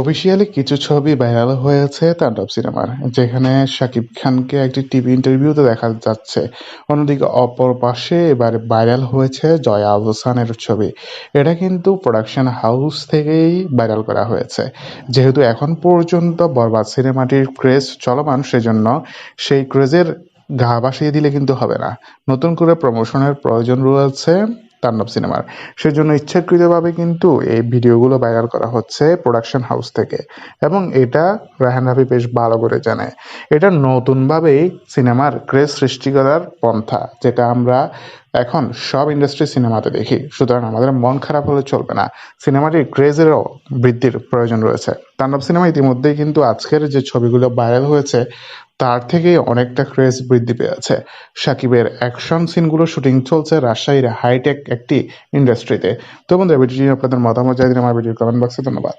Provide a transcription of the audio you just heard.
Officially কিছু ছবি viral হয়েছে তাণ্ডব সিনেমার, যেখানে শাকিব খানকে একটি টিভি ইন্টারভিউতে দেখা যাচ্ছে। অন্যদিকে অপর পাশে এবার ভাইরাল হয়েছে জয়া আহসানের ছবি। এটা কিন্তু প্রোডাকশন হাউস থেকেই ভাইরাল করা হয়েছে। যেহেতু এখন পর্যন্ত বরবাদ সিনেমাটির ক্রেজ চলমান, সেজন্য সেই ক্রেজের গা ভাসিয়ে দিলে কিন্তু হবে না। নতুন করে প্রমোশনের প্রয়োজন রয়েছে তাণ্ডব সিনেমার। সেজন্য ইচ্ছাকৃতভাবে কিন্তু এই ভিডিওগুলো ভাইরাল করা হচ্ছে প্রোডাকশন হাউস থেকে। এবং এটা রাহান রাফি বেশ ভালো করে জানে। এটা নতুনভাবেই সিনেমার ক্রেজ সৃষ্টি করার পন্থা, যেটা আমরা এখন সব ইন্ডাস্ট্রি সিনেমাতে দেখি। সুতরাং আমাদের মন খারাপ হলে চলবে না। সিনেমাটির ক্রেজেরও বৃদ্ধির প্রয়োজন রয়েছে। তাণ্ডব সিনেমা ইতিমধ্যেই কিন্তু আজকের যে ছবিগুলো ভাইরাল হয়েছে তার থেকেই অনেকটা ক্রেজ বৃদ্ধি পেয়েছে। সাকিবের অ্যাকশন সিনগুলো শুটিং চলছে রাজশাহীর হাইটেক একটি ইন্ডাস্ট্রিতে। তো বন্ধুরা ভিডিওটি আপনাদের মতামত জানিয়ে দিন, আমার ভিডিওর কমেন্ট বক্সে ধন্যবাদ।